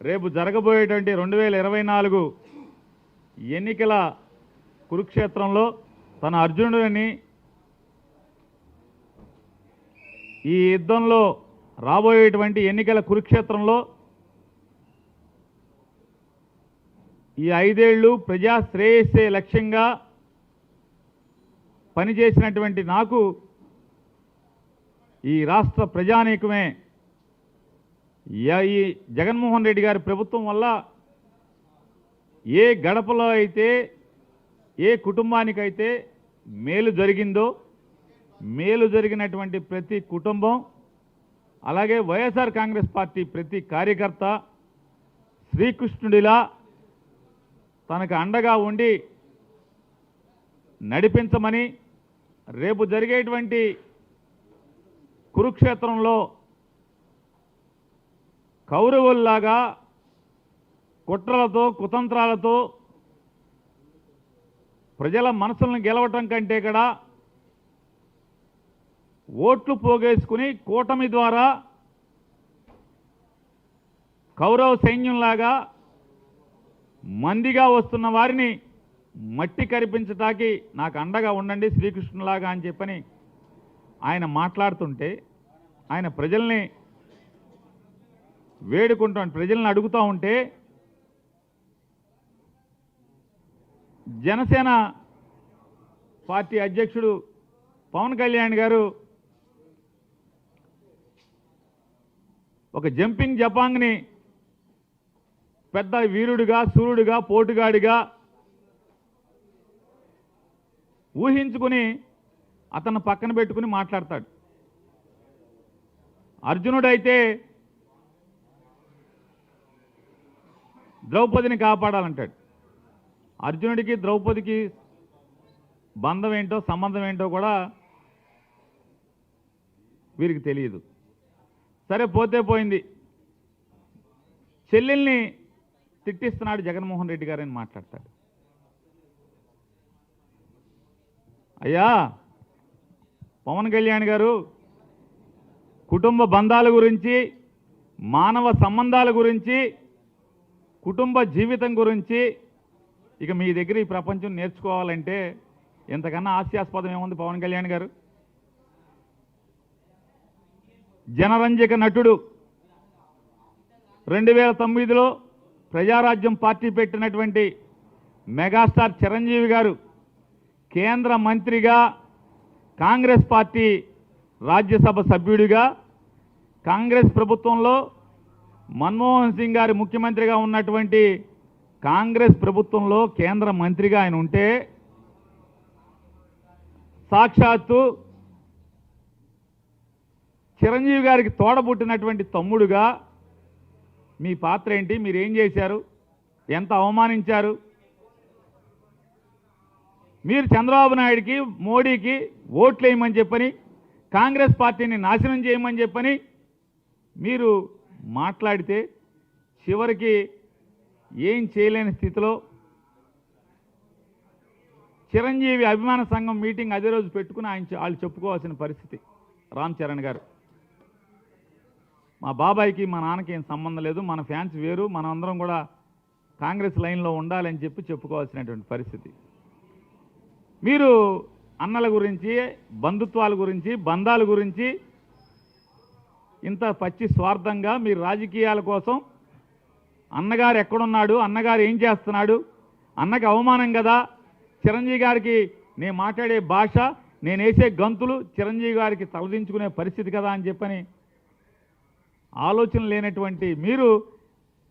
రేపు జరగబోయేటువంటి రెండు వేల ఇరవై నాలుగు ఎన్నికల కురుక్షేత్రంలో తన అర్జునుడిని ఈ యుద్ధంలో రాబోయేటువంటి ఎన్నికల కురుక్షేత్రంలో ఈ ఐదేళ్ళు ప్రజా శ్రేయస్సే లక్ష్యంగా పనిచేసినటువంటి నాకు ఈ రాష్ట్ర ప్రజానీకమే ఈ జగన్మోహన్ రెడ్డి గారి ప్రభుత్వం వల్ల ఏ గడపలో అయితే ఏ కుటుంబానికైతే మేలు జరిగిందో మేలు జరిగినటువంటి ప్రతి కుటుంబం అలాగే వైఎస్ఆర్ కాంగ్రెస్ పార్టీ ప్రతి కార్యకర్త శ్రీకృష్ణుడిలా తనకు అండగా ఉండి నడిపించమని రేపు జరిగేటువంటి కురుక్షేత్రంలో కౌరవుల్లాగా కుట్రలతో కుతంత్రాలతో ప్రజల మనసులను గెలవటం కంటే కూడా ఓట్లు పోగేసుకుని కూటమి ద్వారా కౌరవ సైన్యంలాగా మందిగా వస్తున్న వారిని మట్టి కరిపించటానికి నాకు అండగా ఉండండి శ్రీకృష్ణులాగా అని చెప్పని ఆయన మాట్లాడుతుంటే ఆయన ప్రజల్ని వేడుకుంటాం. ప్రజలను అడుగుతూ ఉంటే జనసేన పార్టీ అధ్యక్షుడు పవన్ కళ్యాణ్ గారు ఒక జంపింగ్ జపాంగ్ని పెద్ద వీరుడిగా సూర్యుడిగా పోటుగాడిగా ఊహించుకుని అతను పక్కన పెట్టుకుని మాట్లాడతాడు. అర్జునుడైతే ద్రౌపదిని కాపాడాలంటాడు. అర్జునుడికి ద్రౌపదికి బంధం ఏంటో సంబంధం ఏంటో కూడా వీరికి తెలియదు. సరే పోతే పోయింది. చెల్లెల్ని తిట్టిస్తున్నాడు జగన్మోహన్ రెడ్డి గారని మాట్లాడతాడు. అయ్యా పవన్ కళ్యాణ్ గారు కుటుంబ బంధాల గురించి మానవ సంబంధాల గురించి కుటుంబ జీవితం గురించి ఇక మీ దగ్గర ఈ ప్రపంచం నేర్చుకోవాలంటే ఇంతకన్నా హాస్యాస్పదం ఏముంది పవన్ కళ్యాణ్ గారు? జనరంజక నటుడు రెండు వేల తొమ్మిదిలో ప్రజారాజ్యం పార్టీ పెట్టినటువంటి మెగాస్టార్ చిరంజీవి గారు కేంద్ర మంత్రిగా కాంగ్రెస్ పార్టీ రాజ్యసభ సభ్యుడిగా కాంగ్రెస్ ప్రభుత్వంలో మన్మోహన్ సింగ్ గారి ముఖ్యమంత్రిగా ఉన్నటువంటి కాంగ్రెస్ ప్రభుత్వంలో కేంద్ర మంత్రిగా ఆయన ఉంటే సాక్షాత్తు చిరంజీవి గారికి తోడబుట్టినటువంటి తమ్ముడుగా మీ పాత్ర ఏంటి? మీరు ఏం చేశారు? ఎంత అవమానించారు? మీరు చంద్రబాబు నాయుడికి మోడీకి ఓట్లు వేయమని చెప్పని కాంగ్రెస్ పార్టీని నాశనం చేయమని చెప్పని మీరు మాట్లాడితే చివరికి ఏం చేయలేని స్థితిలో చిరంజీవి అభిమాన సంఘం మీటింగ్ అదే రోజు పెట్టుకుని ఆయన వాళ్ళు చెప్పుకోవాల్సిన పరిస్థితి. రామ్ చరణ్ గారు. మా బాబాయ్కి మా నాన్నకి ఏం సంబంధం లేదు. మన ఫ్యాన్స్ వేరు. మనందరం కూడా కాంగ్రెస్ లైన్లో ఉండాలని చెప్పి చెప్పుకోవాల్సినటువంటి పరిస్థితి. మీరు అన్నల గురించి బంధుత్వాల గురించి బంధాల గురించి ఇంత పచ్చి స్వార్థంగా మీరు రాజకీయాల కోసం అన్నగారు ఎక్కడున్నాడు అన్నగారు ఏం చేస్తున్నాడు? అన్నకి అవమానం కదా? చిరంజీవి గారికి నేను మాట్లాడే భాష నేను వేసే గంతులు చిరంజీవి గారికి తలదించుకునే పరిస్థితి కదా అని చెప్పని ఆలోచన లేనటువంటి మీరు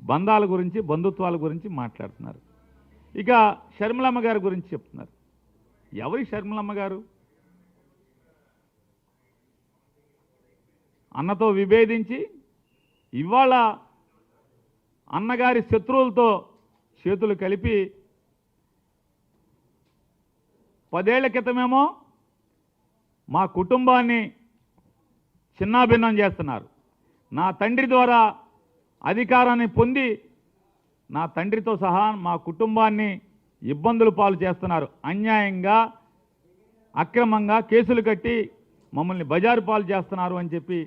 బంధాల గురించి బంధుత్వాల గురించి మాట్లాడుతున్నారు. ఇక షర్మిలమ్మ గారి గురించి చెప్తున్నారు. ఎవరి షర్మిలమ్మ గారు? అన్నతో విభేదించి ఇవాళ అన్నగారి శత్రువులతో చేతులు కలిపి పదేళ్ళ క్రితమేమో మా కుటుంబాన్ని చిన్నాభిన్నం చేస్తున్నారు. నా తండ్రి ద్వారా అధికారాన్ని పొంది నా తండ్రితో సహా మా కుటుంబాన్ని ఇబ్బందులు పాలు చేస్తున్నారు. అన్యాయంగా అక్రమంగా కేసులు కట్టి మమ్మల్ని బజారు పాలు చేస్తున్నారు అని చెప్పి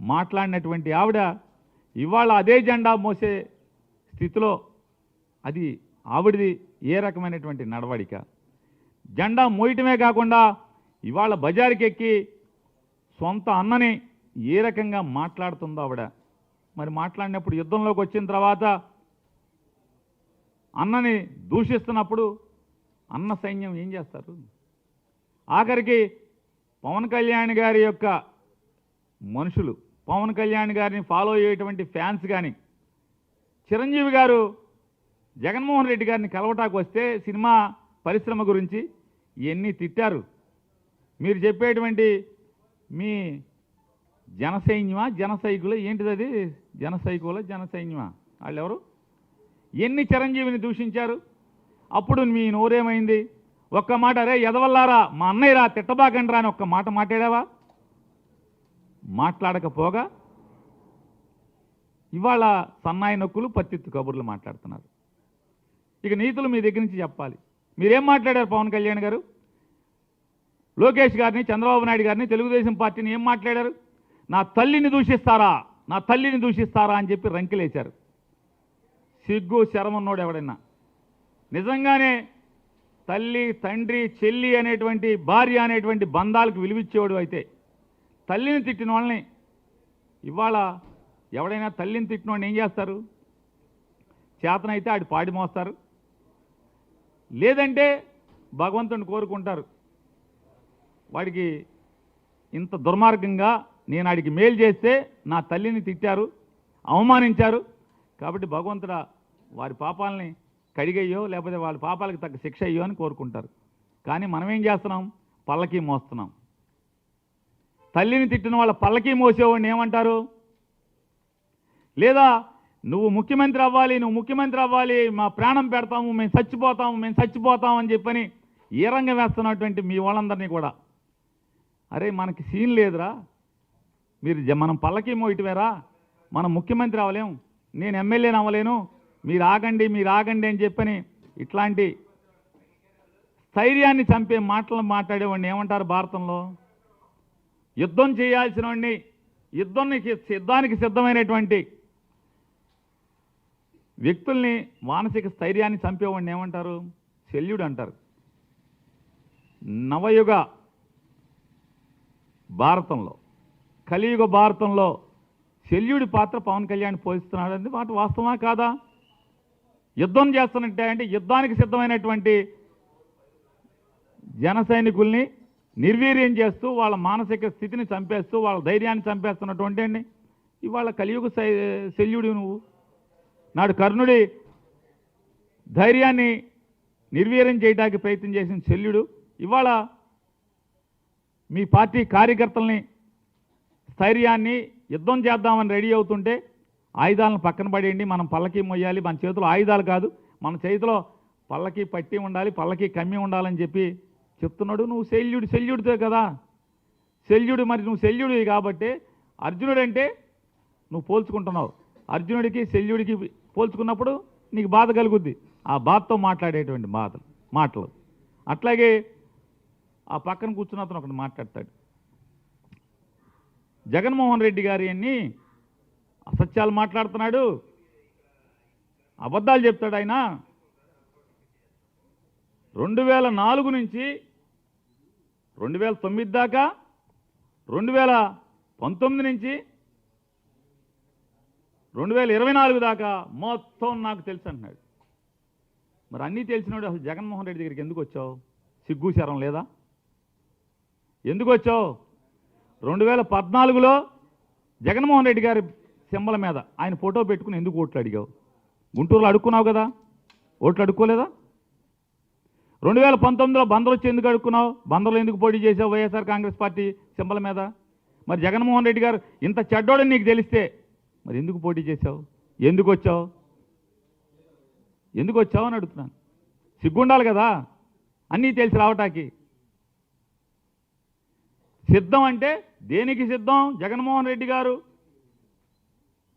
మాట్లాడినటువంటి ఆవిడ ఇవాళ అదే జెండా మోసే స్థితిలో అది ఆవిడది ఏ రకమైనటువంటి నడవడిక? జెండా మోయటమే కాకుండా ఇవాళ బజారుకి ఎక్కి సొంత అన్నని ఏ రకంగా మాట్లాడుతుందో ఆవిడ? మరి మాట్లాడినప్పుడు యుద్ధంలోకి వచ్చిన తర్వాత అన్నని దూషిస్తున్నప్పుడు అన్న సైన్యం ఏం చేస్తారు? ఆఖరికి పవన్ కళ్యాణ్ గారి యొక్క మనుషులు పవన్ కళ్యాణ్ గారిని ఫాలో అయ్యేటువంటి ఫ్యాన్స్ కానీ చిరంజీవి గారు జగన్మోహన్ రెడ్డి గారిని కలవటాకు వస్తే సినిమా పరిశ్రమ గురించి ఇవన్నీ తిట్టారు? మీరు చెప్పేటువంటి మీ జనసైన్యమా జనసైకుల ఏంటిది అది? జనసైకుల జనసైన్యమా వాళ్ళు ఎవరు ఎన్ని చిరంజీవిని దూషించారు? అప్పుడు మీ నోరేమైంది? ఒక్క మాట అరే ఎదవల్లారా మా అన్నయ్య రా తిట్టబాకండి రా అని ఒక్క మాట మాట్లాడావా? మాట్లాడకపోగా ఇవాళ సన్నాయి నొక్కులు పత్తిత్తు కబుర్లు మాట్లాడుతున్నారు. ఇక నీతులు మీ దగ్గర నుంచి చెప్పాలి. మీరేం మాట్లాడారు పవన్ కళ్యాణ్ గారు? లోకేష్ గారిని చంద్రబాబు నాయుడు గారిని తెలుగుదేశం పార్టీని ఏం మాట్లాడారు? నా తల్లిని దూషిస్తారా? నా తల్లిని దూషిస్తారా అని చెప్పి రంకెలేశారు. సిగ్గు శరమన్నోడు ఎవడైనా. నిజంగానే తల్లి తండ్రి చెల్లి అనేటువంటి భార్య అనేటువంటి బంధాలకు విలువిచ్చేవాడు అయితే తల్లిని తిట్టిన వాళ్ళని. ఇవాళ ఎవడైనా తల్లిని తిట్టిన వాడిని ఏం చేస్తారు? చేతనైతే ఆడి పాడి మోస్తారు. లేదంటే భగవంతుని కోరుకుంటారు. వాడికి ఇంత దుర్మార్గంగా నేను ఆడికి మేలు చేస్తే నా తల్లిని తిట్టారు అవమానించారు. కాబట్టి భగవంతుడ వారి పాపాలని కడిగయ్యో లేకపోతే వాళ్ళ పాపాలకు తగ్గ శిక్ష అయ్యో అని కోరుకుంటారు. కానీ మనం ఏం చేస్తున్నాం? పల్లకి మోస్తున్నాం. తల్లిని తిట్టిన వాళ్ళ పల్లకి మోసేవాడిని ఏమంటారు? లేదా నువ్వు ముఖ్యమంత్రి అవ్వాలి నువ్వు ముఖ్యమంత్రి అవ్వాలి మా ప్రాణం పెడతాము మేము చచ్చిపోతాము మేము చచ్చిపోతాము అని చెప్పని ఏ వేస్తున్నటువంటి మీ వాళ్ళందరినీ కూడా. అరే మనకి సీన్ లేదురా. మీరు జ- మనం పల్లకి మోయటమేరా? మనం ముఖ్యమంత్రి అవ్వలేము నేను ఎమ్మెల్యేని అవ్వలేను. మీరు ఆగండి మీరు ఆగండి అని చెప్పని ఇట్లాంటి స్థైర్యాన్ని చంపే మాటలు మాట్లాడేవాడిని ఏమంటారు భారతంలో? యుద్ధం చేయాల్సిన వాడిని యుద్ధానికి సిద్ధానికి సిద్ధమైనటువంటి వ్యక్తుల్ని మానసిక స్థైర్యాన్ని చంపేవాడిని ఏమంటారు? శల్యుడు అంటారు. నవయుగ భారతంలో కలియుగ భారతంలో శల్యుడి పాత్ర పవన్ కళ్యాణ్ పోషిస్తున్నాడు అంటే మాట వాస్తవమా కాదా? యుద్ధం చేస్తున్నట్టే అంటే యుద్ధానికి సిద్ధమైనటువంటి జన సైనికుల్ని నిర్వీర్యం చేస్తూ వాళ్ళ మానసిక స్థితిని చంపేస్తూ వాళ్ళ ధైర్యాన్ని చంపేస్తున్నటువంటి అండి ఇవాళ కలియుగ శల్యుడు నువ్వు. నాడు కర్ణుడి ధైర్యాన్ని నిర్వీర్యం చేయడానికి ప్రయత్నం చేసిన శల్యుడు. ఇవాళ మీ పార్టీ కార్యకర్తల్ని స్థైర్యాన్ని యుద్ధం చేద్దామని రెడీ అవుతుంటే ఆయుధాలను పక్కన పడేయండి మనం పల్లకి మొయ్యాలి మన చేతిలో ఆయుధాలు కాదు మన చేతిలో పల్లకి పట్టి ఉండాలి పల్లకి కమ్మి ఉండాలని చెప్పి చెప్తున్నాడు నువ్వు శల్యుడు శల్యుడితో కదా. శల్యుడు మరి నువ్వు శల్యుడివి కాబట్టి అర్జునుడు అంటే నువ్వు పోల్చుకుంటున్నావు. అర్జునుడికి శల్యుడికి పోల్చుకున్నప్పుడు నీకు బాధ కలుగుద్ది. ఆ బాధతో మాట్లాడేటువంటి బాధలు మాటలు. అట్లాగే ఆ పక్కన కూర్చున్న అతను ఒకటి మాట్లాడతాడు. జగన్మోహన్ రెడ్డి గారి అన్ని అసత్యాలు మాట్లాడుతున్నాడు. అబద్ధాలు చెప్తాడు ఆయన. రెండు వేల నాలుగు నుంచి రెండు వేల తొమ్మిది దాకా రెండు వేల పంతొమ్మిది నుంచి రెండు వేల ఇరవై నాలుగు దాకా మొత్తం నాకు తెలుసు అంటున్నాడు. మరి అన్నీ తెలిసినాడు అసలు జగన్మోహన్ రెడ్డి దగ్గరికి ఎందుకు వచ్చావు? సిగ్గు శరం లేదా? ఎందుకు వచ్చావు? రెండు వేల పద్నాలుగులో జగన్మోహన్ రెడ్డి గారి సింబల మీద ఆయన ఫోటో పెట్టుకుని ఎందుకు ఓట్లు అడిగావు? గుంటూరులో అడుక్కున్నావు కదా? ఓట్లు అడుక్కోలేదా? రెండు వేల పంతొమ్మిదిలో బందరు వచ్చి ఎందుకు అడుక్కున్నావు? బందర్లు ఎందుకు పోటీ చేసావు వైఎస్ఆర్ కాంగ్రెస్ పార్టీ సింబల మీద? మరి జగన్మోహన్ రెడ్డి గారు ఇంత చెడ్డోడని నీకు తెలిస్తే మరి ఎందుకు పోటీ చేసావు ఎందుకు వచ్చావు? ఎందుకు వచ్చావు అని అడుగుతున్నాను. సిగ్గుండాలి కదా? అన్నీ తెలిసి రావటానికి. సిద్ధం అంటే దేనికి సిద్ధం? జగన్మోహన్ రెడ్డి గారు?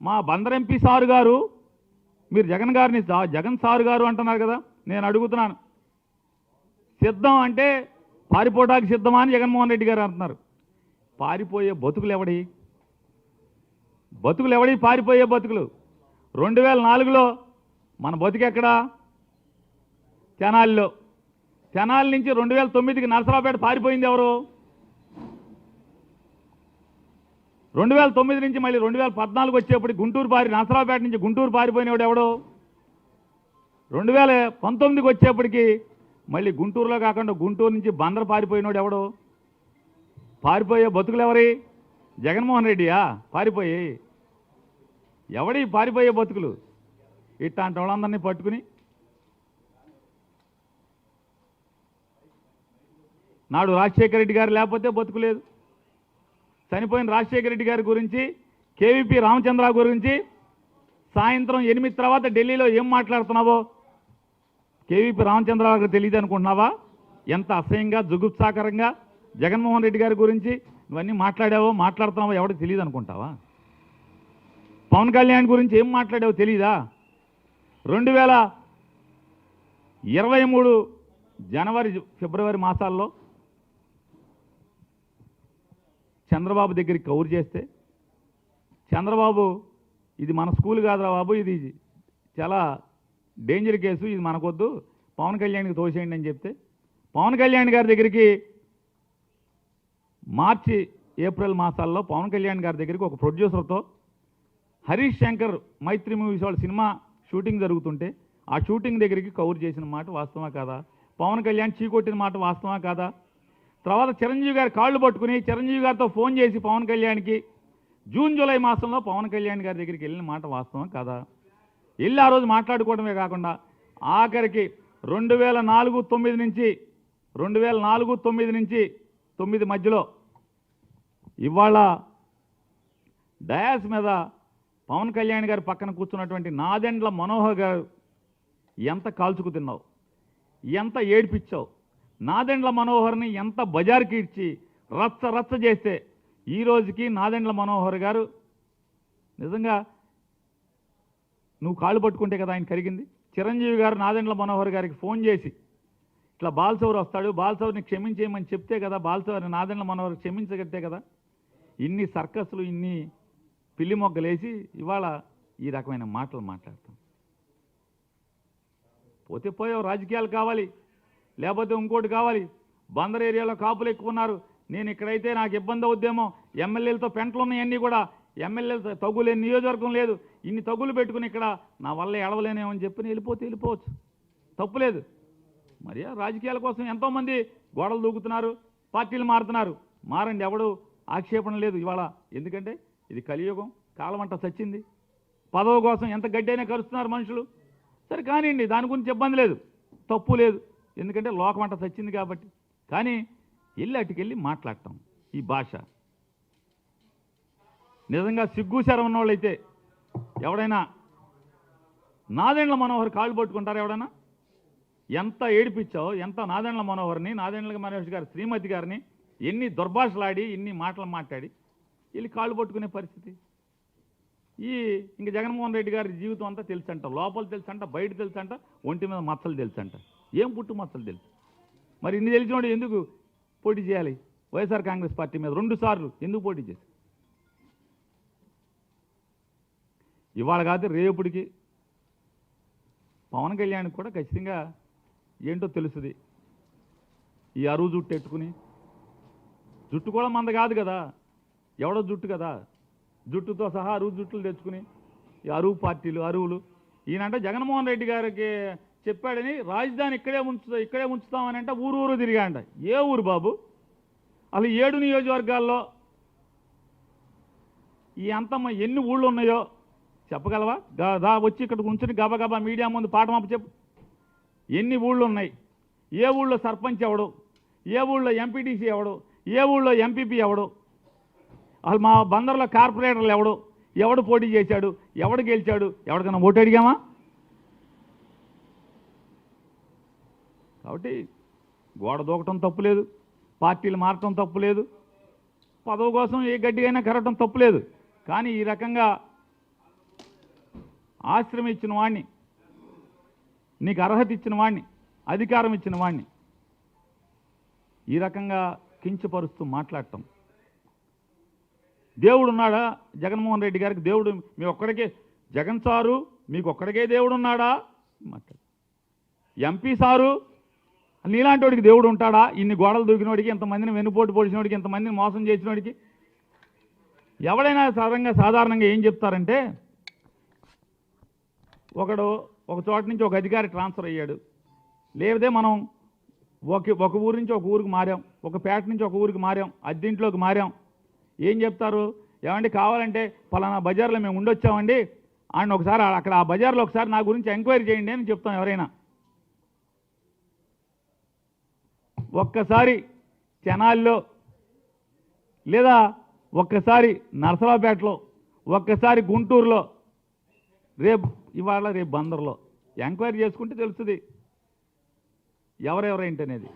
మా బందర్ ఎంపీ సారు గారు? మీరు జగన్ గారిని జగన్ సారు గారు అంటున్నారు కదా? నేను అడుగుతున్నాను. సిద్ధం అంటే పారిపోవడానికి సిద్ధమా అని జగన్మోహన్ రెడ్డి గారు అంటున్నారు. పారిపోయే బతుకులు ఎవడి బతుకులు ఎవడి పారిపోయే బతుకులు? రెండు వేల నాలుగులో మన బతుకెక్కడా తెనాలిలో. తెనాలి నుంచి రెండు వేల తొమ్మిదికి నరసరావుపేట పారిపోయింది ఎవరు? రెండు వేల తొమ్మిది నుంచి మళ్ళీ రెండు వేల పద్నాలుగు వచ్చేప్పుడు గుంటూరు పారి నరసరావుపేట నుంచి గుంటూరు పారిపోయినవాడు ఎవడు? రెండు వేల పంతొమ్మిదికి వచ్చేప్పటికి మళ్ళీ గుంటూరులో కాకుండా గుంటూరు నుంచి బందర పారిపోయినోడు ఎవడు? పారిపోయే బతుకులు ఎవరి జగన్మోహన్ రెడ్డియా? పారిపోయి. ఎవడి పారిపోయే బతుకులు? ఇట్లాంటి వాళ్ళందరినీ పట్టుకుని నాడు రాజశేఖర రెడ్డి గారు లేకపోతే బతుకులేదు చనిపోయిన రాజశేఖర రెడ్డి గారి గురించి కేవీపీ రామచంద్ర గురించి సాయంత్రం ఎనిమిది తర్వాత ఢిల్లీలో ఏం మాట్లాడుతున్నావో కేవీపీ రామచంద్రరావు గారికి తెలియదు అనుకుంటున్నావా? ఎంత అసహ్యంగా జుగుప్సాకరంగా జగన్మోహన్ రెడ్డి గారి గురించి ఇవన్నీ మాట్లాడావో మాట్లాడుతున్నావో ఎవరికి తెలియదు అనుకుంటావా? పవన్ కళ్యాణ్ గురించి ఏం మాట్లాడావో తెలీదా? రెండు వేల ఇరవై మూడు జనవరి ఫిబ్రవరి మాసాల్లో చంద్రబాబు దగ్గరికి కౌరు చేస్తే చంద్రబాబు ఇది మన స్కూల్ కాదురా బాబు ఇది చాలా డేంజర్ కేసు ఇది మనకొద్దు. పవన్ కళ్యాణ్కి తోసేయండి అని చెప్తే పవన్ కళ్యాణ్ గారి దగ్గరికి మార్చి ఏప్రిల్ మాసాల్లో పవన్ కళ్యాణ్ గారి దగ్గరికి ఒక ప్రొడ్యూసర్తో హరీష్ శంకర్ మైత్రి మూవీస్ వాళ్ళ సినిమా షూటింగ్ జరుగుతుంటే ఆ షూటింగ్ దగ్గరికి కవర్ చేసిన మాట వాస్తవా కాదా? పవన్ కళ్యాణ్ చీకొట్టిన మాట వాస్తవా కాదా? తర్వాత చిరంజీవి గారి కాళ్ళు పట్టుకుని చిరంజీవి గారితో ఫోన్ చేసి పవన్ కళ్యాణ్కి జూన్ జూలై మాసంలో పవన్ కళ్యాణ్ గారి దగ్గరికి వెళ్ళిన మాట వాస్తవం కాదా? వెళ్ళి ఆ రోజు మాట్లాడుకోవడమే కాకుండా ఆఖరికి రెండు వేల నాలుగు తొమ్మిది నుంచి రెండు వేల నాలుగు తొమ్మిది నుంచి తొమ్మిది మధ్యలో ఇవాళ డయాస్ మీద పవన్ కళ్యాణ్ గారి పక్కన కూర్చున్నటువంటి నాదెండ్ల మనోహర్ గారు ఎంత కాల్చుకు తిన్నావు? ఎంత ఏడిపించావు నాదెండ్ల మనోహర్ని ఎంత బజార్కి ఇచ్చి రచ్చ రచ్చ చేస్తే ఈ రోజుకి నాదెండ్ల మనోహర్ గారు నిజంగా నువ్వు కాళ్ళు పట్టుకుంటే కదా ఆయన కరిగింది. చిరంజీవి గారు నాదెండ్ల మనోహర్ గారికి ఫోన్ చేసి ఇట్లా బాలసౌర్ వస్తాడు బాల్సౌర్ని క్షమించేయమని చెప్తే కదా బాలసౌర్ని నాదెండ్ల మనోహర్ క్షమించగట్టే కదా. ఇన్ని సర్కస్లు ఇన్ని పిల్లి మొగ్గలేసి ఇవాళ ఈ రకమైన మాటలు మాట్లాడతాం. పోతే పోయావు రాజకీయాలు కావాలి. లేకపోతే ఇంకోటి కావాలి. బందర్ ఏరియాలో కాపులు ఎక్కువ ఉన్నారు. నేను ఇక్కడైతే నాకు ఇబ్బంది అవుద్దేమో. ఎమ్మెల్యేలతో పెంటలు ఉన్నాయన్నీ కూడా. ఎమ్మెల్యేలతో తగులేని నియోజకవర్గం లేదు. ఇన్ని తగులు పెట్టుకుని ఇక్కడ నా వల్ల ఎడవలేనేమని చెప్పి వెళ్ళిపోతే వెళ్ళిపోవచ్చు. తప్పులేదు మరి రాజకీయాల కోసం ఎంతోమంది గోడలు దూకుతున్నారు పార్టీలు మారుతున్నారు. మారండి ఎవడు ఆక్షేపణ లేదు ఇవాళ. ఎందుకంటే ఇది కలియుగం కాలమంట చచ్చింది. పదవి కోసం ఎంత గడ్డైనా కలుస్తున్నారు మనుషులు. సరే కానివ్వండి దాని గురించి ఇబ్బంది లేదు. తప్పు లేదు. ఎందుకంటే లోకమంట చచ్చింది కాబట్టి. కానీ వెళ్ళి అటుకెళ్ళి మాట్లాడటం ఈ భాష. నిజంగా సిగ్గు శరం ఉన్నవాళ్ళైతే ఎవడైనా నాదెండ్ల మనోహర్ కాళ్ళు పట్టుకుంటారు ఎవడైనా? ఎంత ఏడిపించావు ఎంత నాదెండ్ల మనోహర్ని నాదెండ్ల మనోహర్ గారి శ్రీమతి గారిని ఎన్ని దుర్భాషలాడి ఎన్ని మాటలు మాట్లాడి వెళ్ళి కాళ్ళు పట్టుకునే పరిస్థితి. ఈ ఇంక జగన్మోహన్ రెడ్డి గారి జీవితం అంతా తెలుసంట లోపల తెలుసంట బయట తెలుసంట ఒంటి మీద మచ్చలు తెలుసంట. ఏం పుట్టు మచ్చలు తెలుసు? మరి ఇన్ని తెలిసినోడు ఎందుకు పోటీ చేయాలి? వైఎస్ఆర్ కాంగ్రెస్ పార్టీ మీద రెండు సార్లు ఎందుకు పోటీ చేసి ఇవాళ కాదు రేపుడికి పవన్ కళ్యాణ్ కూడా ఖచ్చితంగా ఏంటో తెలుస్తుంది ఈ అరువు జుట్టు ఎట్టుకుని జుట్టు కూడా మంద కాదు కదా. ఎవడో జుట్టు కదా. జుట్టుతో సహా అరువు జుట్టులు తెచ్చుకుని ఈ అరువు పార్టీలు అరువులు. ఈయనంటే జగన్మోహన్ రెడ్డి గారికి చెప్పాడని రాజధాని ఇక్కడే ఉంచు ఇక్కడే ఉంచుతామని అంటే ఊరు ఊరు తిరిగాంట ఏ ఊరు బాబు? అసలు ఏడు నియోజకవర్గాల్లో ఈ అంతమ్మ ఎన్ని ఊళ్ళు ఉన్నాయో చెప్పగలవా? దా వచ్చి ఇక్కడ ఉంచుని గబగబా మీడియా ముందు పాఠమాప చెప్పు. ఎన్ని ఊళ్ళు ఉన్నాయి? ఏ ఊళ్ళో సర్పంచ్ ఎవడు? ఏ ఊళ్ళో ఎంపీటీసీ ఎవడు? ఏ ఊళ్ళో ఎంపీపీ ఎవడు? అసలు మా బందర్లో కార్పొరేటర్లు ఎవడు? ఎవడు పోటీ చేశాడు? ఎవడు గెలిచాడు? ఎవడికైనా ఓటు అడిగామా? కాబట్టి గోడ దూకటం తప్పులేదు పార్టీలు మారటం తప్పులేదు పదవి కోసం ఏ గడ్డిగైనా కరగటం తప్పులేదు కానీ ఈ రకంగా ఆశ్రమం ఇచ్చిన వాణ్ణి నీకు అర్హత ఇచ్చిన వాణ్ణి అధికారం ఇచ్చిన వాణ్ణి ఈ రకంగా కించపరుస్తూ మాట్లాడటం. దేవుడు ఉన్నాడా జగన్మోహన్ రెడ్డి గారికి దేవుడు మీ ఒక్కడికే జగన్ సారు మీకు ఒక్కడికే దేవుడు ఉన్నాడా మాట్లాడు. ఎంపీ సారు నీలాంటి వాడికి దేవుడు ఉంటాడా? ఇన్ని గోడలు దూకినోడికి ఇంతమందిని వెన్నుపోటు పొడిచినోడికి ఇంతమందిని మోసం చేసినోడికి. ఎవడైనా సాధారణంగా సాధారణంగా ఏం చెప్తారంటే ఒకడు ఒక చోట నుంచి ఒక అధికారి ట్రాన్స్ఫర్ అయ్యాడు. లేదే మనం ఒక ఒక ఊరు నుంచి ఒక ఊరికి మారాం. ఒక పేట నుంచి ఒక ఊరికి మారాం. అద్దెంట్లోకి మారాం. ఏం చెప్తారు? ఏమండి కావాలంటే పలానా బజార్లో మేము ఉండొచ్చామండి. ఆయన ఒకసారి అక్కడ ఆ బజార్లో ఒకసారి నా గురించి ఎంక్వైరీ చేయండి అని చెప్తాం ఎవరైనా. ఒక్కసారి చెనాల్లో లేదా ఒక్కసారి నర్సరావుపేటలో ఒక్కసారి గుంటూరులో రేపు ఇవాళ రేపు బందర్లో. ఎంక్వైరీ చేసుకుంటే తెలుస్తుంది. ఎవరెవరేంటనేది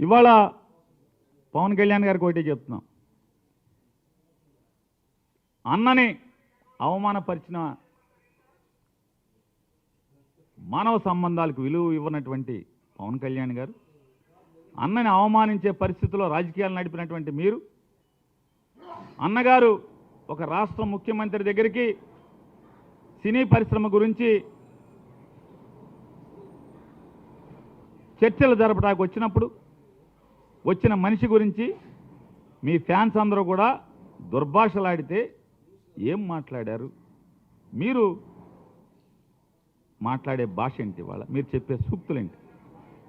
ఇవాళ పవన్ కళ్యాణ్ గారికి ఒకటే చెప్తున్నాం. అన్నని అవమానపరిచిన మానవ సంబంధాలకు విలువ ఇవ్వనటువంటి పవన్ కళ్యాణ్ గారు అన్నని అవమానించే పరిస్థితిలో రాజకీయాలు నడిపినటువంటి మీరు అన్నగారు ఒక రాష్ట్ర ముఖ్యమంత్రి దగ్గరికి సినీ పరిశ్రమ గురించి చర్చలు జరపడానికి వచ్చినప్పుడు వచ్చిన మనిషి గురించి మీ ఫ్యాన్స్ అందరూ కూడా దుర్భాషలాడితే ఏం మాట్లాడారు? మీరు మాట్లాడే భాష ఏంటి ఇవాళ? మీరు చెప్పే సూక్తులేంటి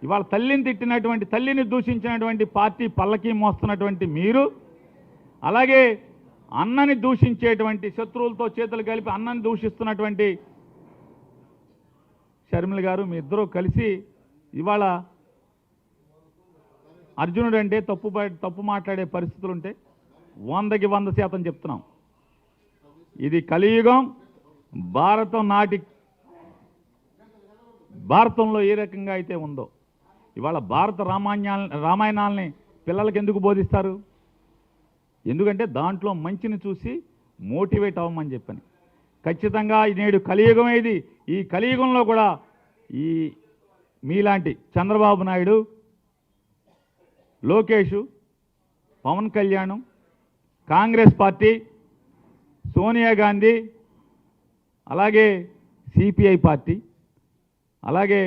ఇవాళ తల్లిని తిట్టినటువంటి తల్లిని దూషించినటువంటి పార్టీ పల్లకి మోస్తున్నటువంటి మీరు అలాగే అన్నని దూషించేటువంటి శత్రువులతో చేతులు కలిపి అన్నని దూషిస్తున్నటువంటి షర్మిల గారు మీ ఇద్దరూ కలిసి ఇవాళ అర్జునుడు అంటే తప్పు తప్పు మాట్లాడే పరిస్థితులు ఉంటే వందకి వంద శాతం చెప్తున్నాం. ఇది కలియుగం భారతం నాటి భారతంలో ఏ రకంగా అయితే ఉందో ఇవాళ భారత రామాయణా రామాయణాలని పిల్లలకి ఎందుకు బోధిస్తారు? ఎందుకంటే దాంట్లో మంచిని చూసి మోటివేట్ అవ్వమని చెప్పని. ఖచ్చితంగా ఈ నేడు కలియుగం ఏది? ఈ కలియుగంలో కూడా ఈ మీలాంటి చంద్రబాబు నాయుడు లోకేష్ పవన్ కళ్యాణ్ కాంగ్రెస్ పార్టీ సోనియా గాంధీ అలాగే సిపిఐ పార్టీ అలాగే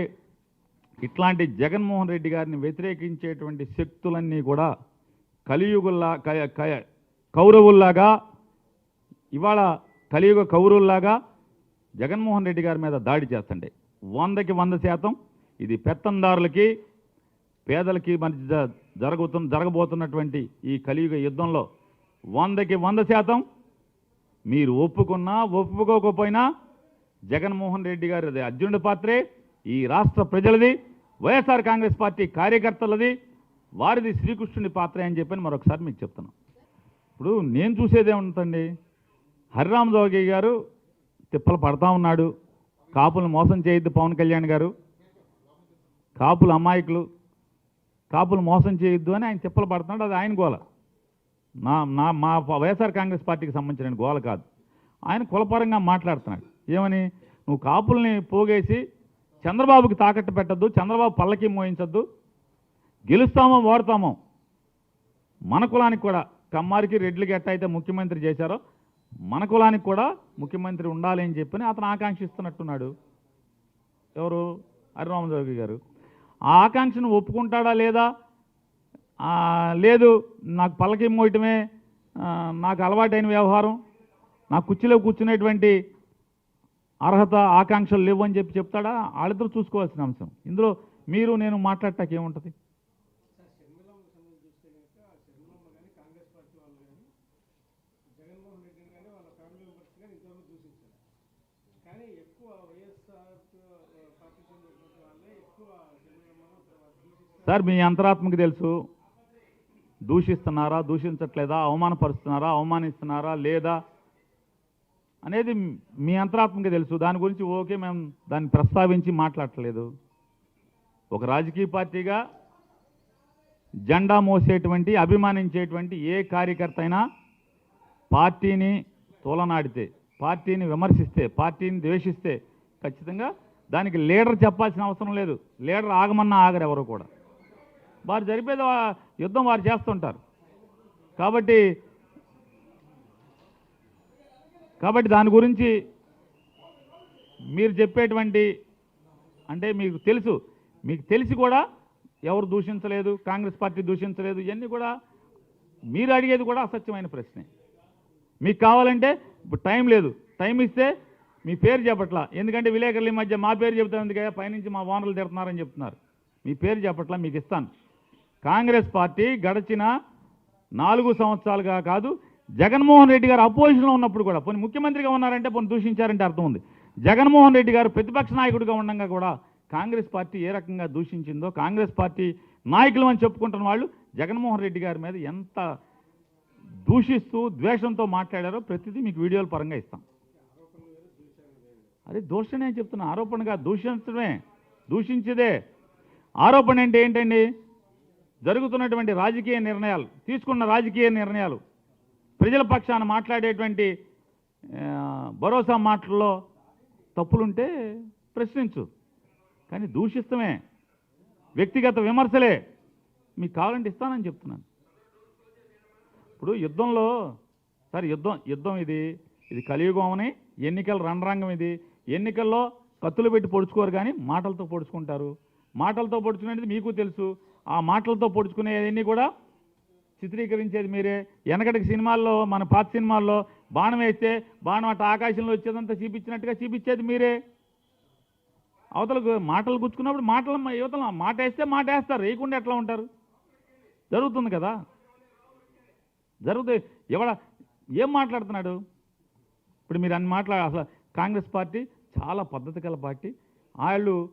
ఇట్లాంటి జగన్మోహన్ రెడ్డి గారిని వ్యతిరేకించేటువంటి శక్తులన్నీ కూడా కలియుగుల్లా క- క- కౌరవుల్లాగా ఇవాళ కలియుగ కౌరవుల్లాగా జగన్మోహన్ రెడ్డి గారి మీద దాడి చేస్తుండే. వందకి వంద శాతం ఇది పెత్తందారులకి పేదలకి మధ్య జ- జరుగుతున్న జరగబోతున్నటువంటి ఈ కలియుగ యుద్ధంలో వందకి వంద శాతం మీరు ఒప్పుకున్నా ఒప్పుకోకపోయినా జగన్మోహన్ రెడ్డి గారి అర్జునుడి పాత్రే ఈ రాష్ట్ర ప్రజలది వైఎస్ఆర్ కాంగ్రెస్ పార్టీ కార్యకర్తలది వారిది శ్రీకృష్ణుడి పాత్ర అని చెప్పని మరొకసారి మీకు చెప్తున్నాను ఇప్పుడు నేను చూసేది ఉంటుందండి హరిరామ్ జోగి గారు తిప్పలు పడతా ఉన్నాడు. కాపులను మోసం చేయొద్దు పవన్ కళ్యాణ్ గారు. కాపులు అమాయకులు. కాపులు మోసం చేయొద్దు అని ఆయన తిప్పలు పడుతున్నాడు. అది ఆయన గోల. నా నా మా వైఎస్ఆర్ కాంగ్రెస్ పార్టీకి సంబంధించిన గోల కాదు. ఆయన కులపరంగా మాట్లాడుతున్నాడు. ఏమని? నువ్వు కాపుల్ని పోగేసి చంద్రబాబుకి తాకట్టు పెట్టద్దు చంద్రబాబు పల్లకి మోయించద్దు గెలుస్తామో ఓడతామో మన కులానికి కూడా కమ్మారికి రెడ్లకి ఎట్ట అయితే ముఖ్యమంత్రి చేశారో మన కులానికి కూడా ముఖ్యమంత్రి ఉండాలి అని చెప్పని అతను ఆకాంక్షిస్తున్నట్టున్నాడు. ఎవరు? హరిరామజోగి గారు. ఆ ఆకాంక్షను ఒప్పుకుంటాడా లేదా? లేదు నాకు పల్లకి మోయటమే నాకు అలవాటైన వ్యవహారం. నా కుర్చీలో కూర్చునేటువంటి అర్హత ఆకాంక్షలు లేవు అని చెప్పి చెప్తాడా? వాళ్ళిద్దరు చూసుకోవాల్సిన అంశం. ఇందులో మీరు నేను మాట్లాడటానికి ఏముంటుంది సార్ షర్మిలమ్మ సంబంధించి చూస్తే కనుక ఆ షర్మిలమ్మ కానీ కాంగ్రెస్ పార్టీ వాళ్ళు కానీ జగన్మోహన్ రెడ్డిని కానీ వాళ్ళ ఫ్యామిలీ మెంబర్స్ కానీ ఇంతవరకు దూషించారు కానీ ఎక్కువ వైఎస్ఆర్ పార్టీ చెందినటువంటి వాళ్ళే ఎక్కువ షర్మిలమ్మను తర్వాత దూషిస్తారు సార్ మీ అంతరాత్మకి తెలుసు. దూషిస్తున్నారా దూషించట్లేదా అవమానపరుస్తున్నారా అవమానిస్తున్నారా లేదా అనేది మీ అంతరాత్మకి తెలుసు. దాని గురించి ఓకే మేము దాన్ని ప్రస్తావించి మాట్లాడట్లేదు. ఒక రాజకీయ పార్టీగా జెండా మోసేటువంటి అభిమానించేటువంటి ఏ కార్యకర్త అయినా పార్టీని తోలనాడితే పార్టీని విమర్శిస్తే పార్టీని ద్వేషిస్తే ఖచ్చితంగా దానికి లీడర్ చెప్పాల్సిన అవసరం లేదు. లీడర్ ఆగమన్నా ఆగరు ఎవరు కూడా. వారు జరిపేది యుద్ధం వారు చేస్తుంటారు. కాబట్టి కాబట్టి దాని గురించి మీరు చెప్పేటువంటి అంటే మీకు తెలుసు. మీకు తెలిసి కూడా ఎవరు దూషించలేదు కాంగ్రెస్ పార్టీ దూషించలేదు ఇవన్నీ కూడా మీరు అడిగేది కూడా అసత్యమైన ప్రశ్నే. మీకు కావాలంటే ఇప్పుడు టైం లేదు. టైం ఇస్తే మీ పేరు చెప్పట్లా. ఎందుకంటే విలేకరుల ఈ మధ్య మా పేరు చెబుతాం కదా పైనుంచి మా ఓనర్లు తిడుతున్నారని చెప్తున్నారు. మీ పేరు చెప్పట్లా మీకు ఇస్తాను. కాంగ్రెస్ పార్టీ గడిచిన నాలుగు సంవత్సరాలుగా కాదు జగన్మోహన్ రెడ్డి గారు అపోజిషన్లో ఉన్నప్పుడు కూడా పోనీ ముఖ్యమంత్రిగా ఉన్నారంటే పోనీ దూషించారంటే అర్థం ఉంది. జగన్మోహన్ రెడ్డి గారు ప్రతిపక్ష నాయకుడిగా ఉండగా కూడా కాంగ్రెస్ పార్టీ ఏ రకంగా దూషించిందో కాంగ్రెస్ పార్టీ నాయకులు అని చెప్పుకుంటున్న వాళ్ళు జగన్మోహన్ రెడ్డి గారి మీద ఎంత దూషిస్తూ ద్వేషంతో మాట్లాడారో ప్రతిదీ మీకు వీడియోల పరంగా ఇస్తాం. అదే దూషణే చెప్తున్నా ఆరోపణగా దూషించడమే దూషించేదే. ఆరోపణ అంటే ఏంటండి? జరుగుతున్నటువంటి రాజకీయ నిర్ణయాలు తీసుకున్న రాజకీయ నిర్ణయాలు ప్రజల పక్షాన మాట్లాడేటువంటి భరోసా మాటల్లో తప్పులుంటే ప్రశ్నించు. కానీ దూషిస్తమే. వ్యక్తిగత విమర్శలే మీకు కావాలంటే ఇస్తానని చెప్తున్నాను. ఇప్పుడు యుద్ధంలో సార్ యుద్ధం యుద్ధం ఇది ఇది కలియుగం అని ఎన్నికల రణరంగం ఇది ఎన్నికల్లో కత్తులు పెట్టి పొడుచుకోరు కానీ మాటలతో పొడుచుకుంటారు. మాటలతో పొడుచుకునేది మీకు తెలుసు. ఆ మాటలతో పొడుచుకునేవన్నీ కూడా చిత్రీకరించేది మీరే. వెనకటికి సినిమాల్లో మన పాత సినిమాల్లో బాణం వేస్తే బాణం అట్ట ఆకాశంలో వచ్చేదంతా చూపించినట్టుగా చూపించేది మీరే. అవతలకు మాటలు గుచ్చుకున్నప్పుడు మాటలు యువతలు మాట వేస్తే మాట వేస్తారు. వేయకుండా ఎట్లా ఉంటారు? జరుగుతుంది కదా? జరుగుతుంది. ఎవడ ఏం మాట్లాడుతున్నాడు? ఇప్పుడు మీరు అన్ని మాట్లాడ అసలు కాంగ్రెస్ పార్టీ చాలా పద్ధతి గల పార్టీ. వాళ్ళు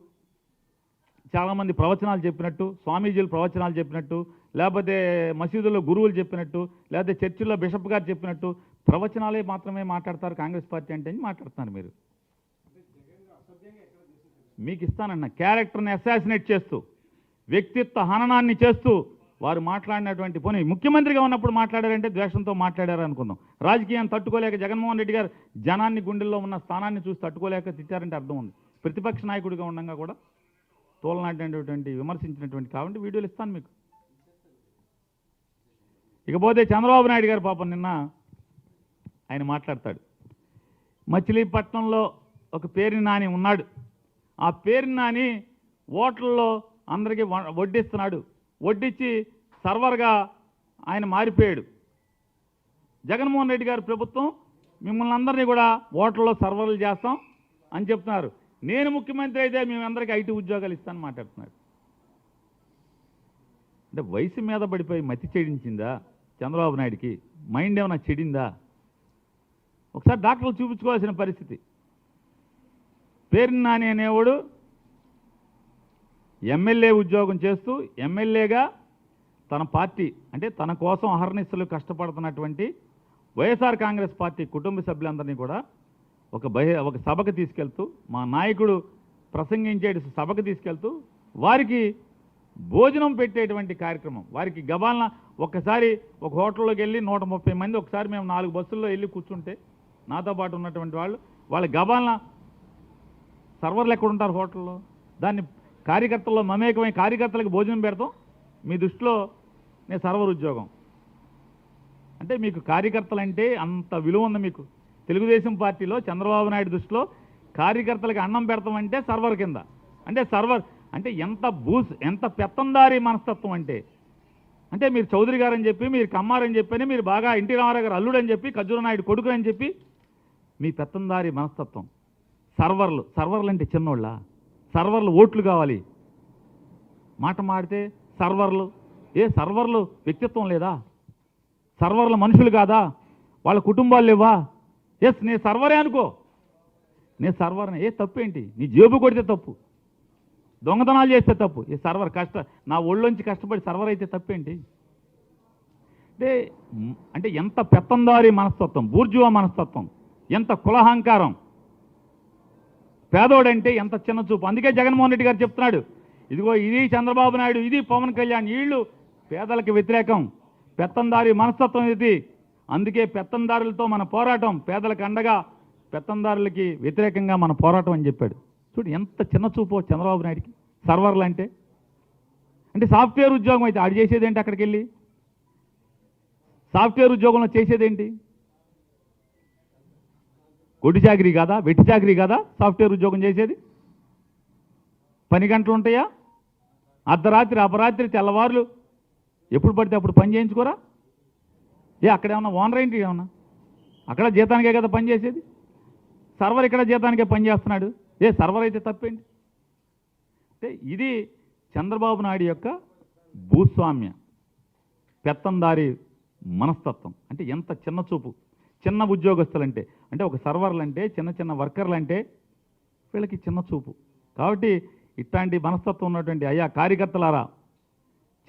చాలామంది ప్రవచనాలు చెప్పినట్టు స్వామీజీలు ప్రవచనాలు చెప్పినట్టు లేకపోతే మసీదుల్లో గురువులు చెప్పినట్టు లేకపోతే చర్చిల్లో బిషప్ గారు చెప్పినట్టు ప్రవచనాలే మాత్రమే మాట్లాడతారు కాంగ్రెస్ పార్టీ అంటే అని మాట్లాడుతున్నారు మీరు. మీకు ఇస్తానన్న క్యారెక్టర్ని అసాసినేట్ చేస్తూ వ్యక్తిత్వ హననాన్ని చేస్తూ వారు మాట్లాడినటువంటి పోనీ ముఖ్యమంత్రిగా ఉన్నప్పుడు మాట్లాడారంటే ద్వేషంతో మాట్లాడారు అనుకుందాం. రాజకీయాన్ని తట్టుకోలేక జగన్మోహన్ రెడ్డి గారు జనాన్ని గుండెల్లో ఉన్న స్థానాన్ని చూసి తట్టుకోలేక తిట్టారంటే అర్థం ఉంది. ప్రతిపక్ష నాయకుడిగా ఉండగా కూడా తోలనాటినటువంటి విమర్శించినటువంటి కాబట్టి వీడియోలు ఇస్తాను మీకు. ఇకపోతే చంద్రబాబు నాయుడు గారు పాపం నిన్న ఆయన మాట్లాడతాడు. మచిలీపట్నంలో ఒక పేరు నాని ఉన్నాడు. ఆ పేరు నాని ఓట్లలో అందరికీ వడ్డిస్తున్నాడు. వడ్డించి సర్వర్గా ఆయన మారిపోయాడు. జగన్మోహన్ రెడ్డి గారి ప్రభుత్వం మిమ్మల్ని అందరినీ కూడా ఓట్లలో సర్వర్లు చేస్తాం అని చెప్తున్నారు. నేను ముఖ్యమంత్రి అయితే మేమందరికీ ఐటీ ఉద్యోగాలు ఇస్తానని మాట్లాడుతున్నాడు అంటే వయసు మీద పడిపోయి మతి చెడించిందా చంద్రబాబు నాయుడికి? మైండ్ ఏమైనా చెడిందా? ఒకసారి డాక్టర్లు చూపించుకోవాల్సిన పరిస్థితి. పేరు నాని అనేవాడు ఎమ్మెల్యే ఉద్యోగం చేస్తూ ఎమ్మెల్యేగా తన పార్టీ అంటే తన కోసం అహర్నిశలు కష్టపడుతున్నటువంటి వైఎస్ఆర్ కాంగ్రెస్ పార్టీ కుటుంబ సభ్యులందరినీ కూడా ఒక బహి ఒక సభకు తీసుకెళ్తూ మా నాయకుడు ప్రసంగించే సభకు తీసుకెళ్తూ వారికి భోజనం పెట్టేటువంటి కార్యక్రమం. వారికి గబాలన ఒక్కసారి ఒక హోటల్లోకి వెళ్ళి నూట ముప్పై మంది ఒకసారి మేము నాలుగు బస్సుల్లో వెళ్ళి కూర్చుంటే నాతో పాటు ఉన్నటువంటి వాళ్ళు వాళ్ళ గబాలన సర్వర్లు ఎక్కడ ఉంటారు హోటల్లో? దాన్ని కార్యకర్తల్లో మమేకమై కార్యకర్తలకు భోజనం పెడతాం. మీ దృష్టిలో నేను సర్వర్ ఉద్యోగం. అంటే మీకు కార్యకర్తలు అంటే అంత విలువ ఉంది మీకు. తెలుగుదేశం పార్టీలో చంద్రబాబు నాయుడు దృష్టిలో కార్యకర్తలకు అన్నం పెడతామంటే సర్వర్ కింద. అంటే సర్వర్ అంటే ఎంత బూస్ ఎంత పెత్తందారి మనస్తత్వం అంటే. అంటే మీరు చౌదరి గారు అని చెప్పి మీరు కమ్మారని చెప్పని మీరు బాగా ఎన్టీ రామారావు గారు అల్లుడు అని చెప్పి ఖర్జూర నాయుడు కొడుకు అని చెప్పి. మీ పెత్తందారి మనస్తత్వం. సర్వర్లు సర్వర్లు అంటే చిన్నోళ్ళ? సర్వర్లు ఓట్లు కావాలి. మాట మాడితే సర్వర్లు. ఏ సర్వర్లు వ్యక్తిత్వం లేదా? సర్వర్లు మనుషులు కాదా? వాళ్ళ కుటుంబాలు లేవా? ఎస్ నీ సర్వరే అనుకో. నీ సర్వర్ని ఏ తప్పు ఏంటి నీ జేబు కొడితే తప్పు. దొంగతనాలు చేస్తే తప్పు. ఈ సర్వర్ కష్ట నా ఒళ్ళొంచి కష్టపడి సర్వర్ అయితే తప్పేంటి? అంటే అంటే ఎంత పెత్తందారి మనస్తత్వం బూర్జువా మనస్తత్వం ఎంత కులహంకారం. పేదోడంటే ఎంత చిన్న చూపు. అందుకే జగన్మోహన్ రెడ్డి గారు చెప్తున్నాడు ఇదిగో ఇది చంద్రబాబు నాయుడు ఇది పవన్ కళ్యాణ్ వీళ్ళు పేదలకు వ్యతిరేకం. పెత్తందారి మనస్తత్వం ఇది. అందుకే పెత్తందారులతో మన పోరాటం పేదలకు అండగా పెత్తందారులకి వ్యతిరేకంగా మన పోరాటం అని చెప్పాడు. చూడు ఎంత చిన్న చూపు చంద్రబాబు నాయుడికి. సర్వర్లు అంటే? అంటే సాఫ్ట్వేర్ ఉద్యోగం అయితే ఆడు చేసేదేంటి అక్కడికి వెళ్ళి సాఫ్ట్వేర్ ఉద్యోగంలో చేసేదేంటి? గొడ్డు చాకరీ కాదా? వెట్టి చాకరీ కాదా? సాఫ్ట్వేర్ ఉద్యోగం చేసేది? పని గంటలు ఉంటాయా? అర్ధరాత్రి అపరాత్రి తెల్లవారులు. ఎప్పుడు పడితే అప్పుడు పని చేయించుకోరా? ఏ అక్కడ ఏమన్నా ఓనర్ ఏంటి ఏమన్నా? అక్కడ జీతానికే కదా పని చేసేది? సర్వర్ ఇక్కడ జీతానికే పని చేస్తున్నాడు. ఏ సర్వర్ అయితే తప్పేంటి? అంటే ఇది చంద్రబాబు నాయుడు యొక్క భూస్వామ్య పెత్తందారి మనస్తత్వం. అంటే ఎంత చిన్న చూపు. చిన్న ఉద్యోగస్తులంటే అంటే ఒక సర్వర్లు అంటే చిన్న చిన్న వర్కర్లు అంటే వీళ్ళకి చిన్న చూపు. కాబట్టి ఇట్లాంటి మనస్తత్వం ఉన్నటువంటి అయ్యా కార్యకర్తలారా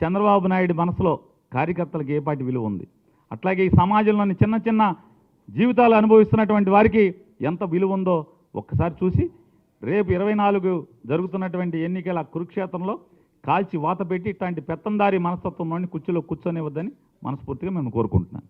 చంద్రబాబు నాయుడు మనసులో కార్యకర్తలకు ఏపాటి విలువ ఉంది? అట్లాగే ఈ సమాజంలోని చిన్న చిన్న జీవితాలు అనుభవిస్తున్నటువంటి వారికి ఎంత విలువ ఉందో ఒక్కసారి చూసి రేపు ఇరవై నాలుగు జరుగుతున్నటువంటి ఎన్నికల కురుక్షేత్రంలో కాల్చి వాత పెట్టి ఇట్లాంటి పెత్తందారి మనస్తత్వంలోని కుర్చీలో కూర్చొనివద్దని మనస్ఫూర్తిగా మేము కోరుకుంటున్నాను